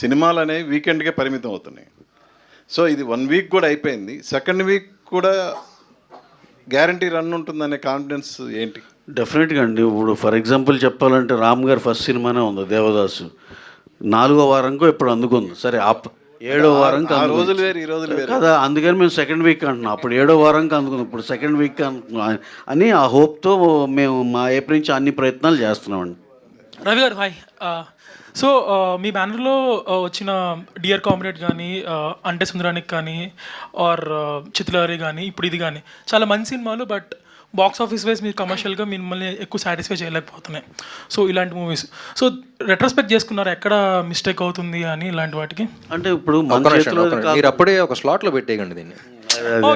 సినిమాలు అనేవి వీకెండ్కే పరిమితం అవుతున్నాయి. సో ఇది వన్ వీక్ కూడా అయిపోయింది. సెకండ్ వీక్ కూడా గ్యారంటీ రన్ ఉంటుందనే కాన్ఫిడెన్స్ ఏంటి? డెఫినెట్గా అండి. ఇప్పుడు ఫర్ ఎగ్జాంపుల్ చెప్పాలంటే రామ్ గారి ఫస్ట్ సినిమానే ఉంది దేవదాసు. నాలుగో వారంకో ఇప్పుడు అందుకుంది. సరే అప్ ఏడో వారంకి. రోజులు వేరు ఈ రోజులు వేరు. కదా అందుకని మేము సెకండ్ వీక్ అంటున్నాం. అప్పుడు ఏడో వారంకి అందుకుంది. ఇప్పుడు సెకండ్ వీక్ అనుకున్నాం అని ఆ హోప్తో మేము మా ఏప్రిల్ నుంచి అన్ని ప్రయత్నాలు చేస్తున్నామండి. రవి గారు హాయ్ సో మీ బ్యానర్లో వచ్చిన డియర్ కామ్రేడ్ కానీ అంటే సుందరానికి కానీ ఆర్ చిత్రలహరి కానీ ఇప్పుడు ఇది కానీ చాలా మంచి సినిమాలు బట్ బాక్స్ ఆఫీస్ వైజ్ మీరు కమర్షియల్గా మిమ్మల్ని ఎక్కువ సాటిస్ఫై చేయలేకపోతున్నాయి. సో ఇలాంటి మూవీస్ సో రెట్రోస్పెక్ట్ చేసుకున్నారు? ఎక్కడ మిస్టేక్ అవుతుంది అని ఇలాంటి వాటికి? అంటే ఇప్పుడు. మీరు అప్పుడే ఒక స్లాట్లో పెట్టేయకండి దీన్ని.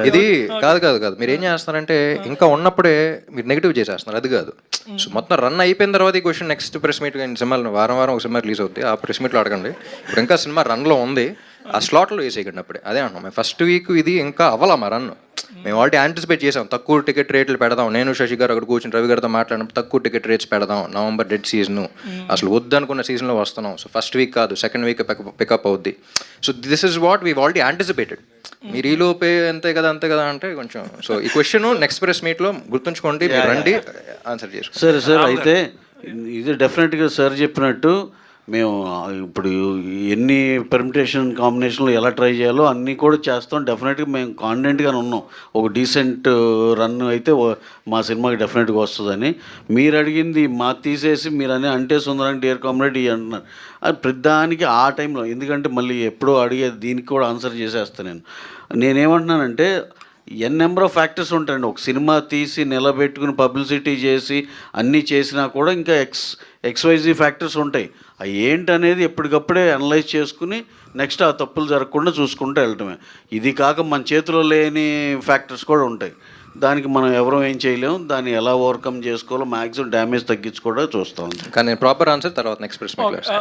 ఇది కాదు కాదు కాదు. మీరు ఏం చేస్తున్నారంటే ఇంకా ఉన్నప్పుడే మీరు నెగిటివ్ చేసేస్తున్నారు. అది కాదు. సో మొత్తం రన్ అయిపోయిన తర్వాత ఈ క్వశ్చన్ నెక్స్ట్ ప్రెస్ మీట్ సినిమాలు వారం వారం ఒక సినిమా రిలీజ్ అవుతుంది ఆ ప్రెస్ మీట్లో అడగండి ఇప్పుడు ఇంకా సినిమా రన్లో ఉంది. ఆ స్లాట్లో వేసేయకండి అప్పుడే. అదే అంటున్నాం. ఫస్ట్ వీక్ ఇది ఇంకా అవ్వాలా మా రన్ మేము ఆల్రెడీ యాంటిసిపేట్ చేసాం తక్కువ టికెట్ రేట్లు పెడదాం. నేను శశి గారు అక్కడ కూర్చుని రవి గారితో మాట్లాడినప్పుడు తక్కువ టికెట్ రేట్స్ పెడదాం నవంబర్ డెడ్ సీజన్ అసలు వద్దనుకున్న సీజన్లో వస్తున్నాం. సో ఫస్ట్ వీక్ కాదు సెకండ్ వీక్ పికప్ అవుద్ది. So this is what we already anticipated మీరు ఈ లోపే అంతే కదా అంతే కదా అంటే కొంచెం సో ఈ క్వశ్చన్ నెక్స్ట్ ప్రెస్ మీట్లో గుర్తుంచుకోండి మీరు రండి ఆన్సర్ చేసుకోండి. సరే సార్ అయితే ఇది డెఫినెట్గా సార్ చెప్పినట్టు మేము ఇప్పుడు ఎన్ని పెర్మిటేషన్ కాంబినేషన్లు ఎలా ట్రై చేయాలో అన్నీ కూడా చేస్తాం. డెఫినెట్గా మేము కాన్ఫిడెంట్గానే ఉన్నాం. ఒక డీసెంట్ రన్ అయితే మా సినిమాకి డెఫినెట్గా వస్తుందని. మీరు అడిగింది మా తీసేసి మీరు అని అంటే సుందరం డియర్ కామ్రేడ్ ఇవి అంటున్నారు అది ప్రతిదానికి ఆ టైంలో ఎందుకంటే మళ్ళీ ఎప్పుడో అడిగే దీనికి కూడా ఆన్సర్ చేసేస్తాను నేను. నేనేమంటున్నానంటే ఎన్ నెంబర్ ఆఫ్ ఫ్యాక్టర్స్ ఉంటాయండి. ఒక సినిమా తీసి నిలబెట్టుకుని పబ్లిసిటీ చేసి అన్నీ చేసినా కూడా ఇంకా ఎక్స్ ఎక్స్వైజీ ఫ్యాక్టర్స్ ఉంటాయి. అవి ఏంటనేది ఎప్పటికప్పుడే అనలైజ్ చేసుకుని నెక్స్ట్ ఆ తప్పులు జరగకుండా చూసుకుంటూ వెళ్ళటమే. ఇది కాక మన చేతిలో లేని ఫ్యాక్టర్స్ కూడా ఉంటాయి. దానికి మనం ఎవరూ ఏం చేయలేము దాన్ని ఎలా ఓవర్కమ్ చేసుకోవాలో మ్యాక్సిమం డ్యామేజ్ తగ్గించుకోవడం చూస్తాం కానీ ప్రాపర్ ఆన్సర్ తర్వాత నెక్స్ట్ ప్రెస్ మీట్లో